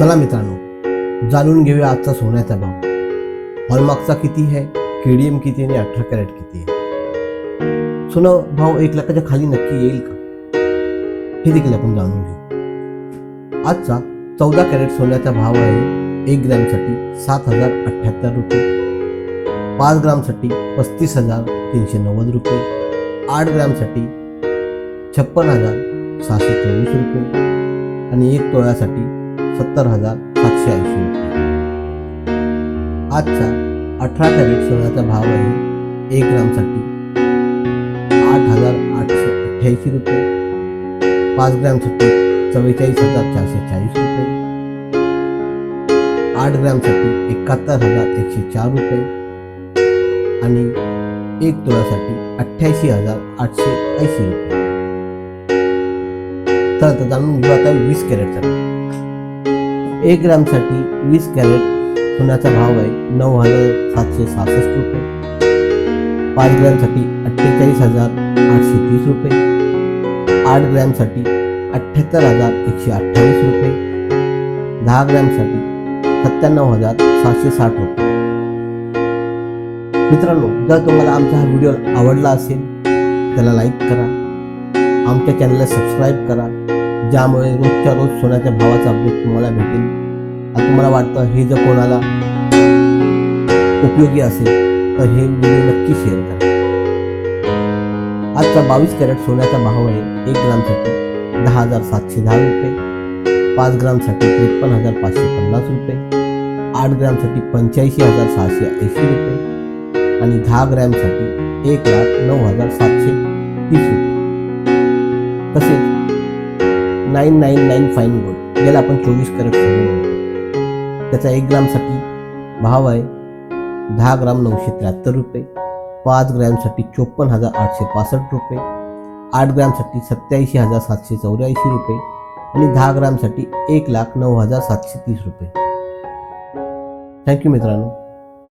चला मित्रांनो जाणून घेऊया आजचा सोन्याचा भाव. हॉलमार्कचा किती आहे? केडीएम किती आणि अठरा कॅरेट किती आहे? सोनं भाव एक लाखाच्या खाली नक्की येईल का? हे देखील आपण जाणून घेऊ. आजचा चौदा कॅरेट सोन्याचा भाव आहे एक ग्रॅमसाठी सात हजार अठ्ठ्याहत्तर रुपये. पाच ग्रामसाठी पस्तीस हजार तीनशे नव्वद रुपये. आठ ग्रॅमसाठी छप्पन हजार सहाशे चोवीस रुपये. आणि एक तोळ्यासाठी सत्तर हजार सातशे ऐंशी रुपये. आजचा अठरा कॅरेट सोन्याचा भाव आहे एक ग्रामसाठी आठ हजार आठशे अठ्ठ्याऐंशी रुपये. पाच ग्रॅमसाठी चव्वेचाळीस हजार चारशे चाळीस रुपये. आठ ग्रॅमसाठी एकाहत्तर हजार एकशे चार रुपये. आणि एक तोळ्यासाठी अठ्ठ्याऐंशी हजार आठशे ऐंशी रुपये. तर आता जाणून घेऊ आता वीस कॅरेटसाठी एक ग्रॅमसाठी वीस कॅरेट सोन्याचा भाव आहे नऊ हजार सातशे सहासष्ट रुपये. पाच ग्रॅमसाठी अठ्ठेचाळीस हजार आठशे तीस रुपये. आठ ग्रॅमसाठी अठ्ठ्याहत्तर हजार एकशे अठ्ठावीस रुपये. दहा ग्रॅमसाठी सत्त्याण्णव हजार सातशे साठ रुपये. मित्रांनो जर तुम्हाला आमचा हा व्हिडिओ आवडला असेल त्याला लाईक करा. आमच्या चॅनलला सबस्क्राईब करा. ज्यामुळे रोजच्या रोज सोन्याच्या भावाचा अपडेट तुम्हाला भेटेल. आता मला वाटतं हे जर कोणाला उपयोगी असेल तर हे व्हिडिओ नक्की शेअर करा. आजचा बावीस कॅरेट सोन्याचा भाव आहे एक ग्रामसाठी दहा हजार सातशे दहा रुपये पाच ग्रामसाठी त्रेपन्न हजार पाचशे पन्नास रुपये आठ ग्रामसाठी पंच्याऐंशी हजार सहाशे ऐंशी रुपये आणि दहा ग्रॅमसाठी एक लाख नऊ हजार सातशे तीस रुपये. तसेच nine nine nine fine gold ज्याला आपण चोवीस कॅरेट सोनं म्हणतो. त्याचा एक ग्रामसाठी भाव आहे दहा ग्राम नऊशे त्र्याहत्तर रुपये पाच ग्रॅमसाठी चोपन्न हजार आठशे पासष्ट रुपये आठ ग्रॅमसाठी सत्याऐंशी हजार सातशे चौऱ्याऐंशी रुपये आणि दहा ग्रॅमसाठी एक लाख नऊ हजार सातशे तीस रुपये. थँक्यू मित्रांनो.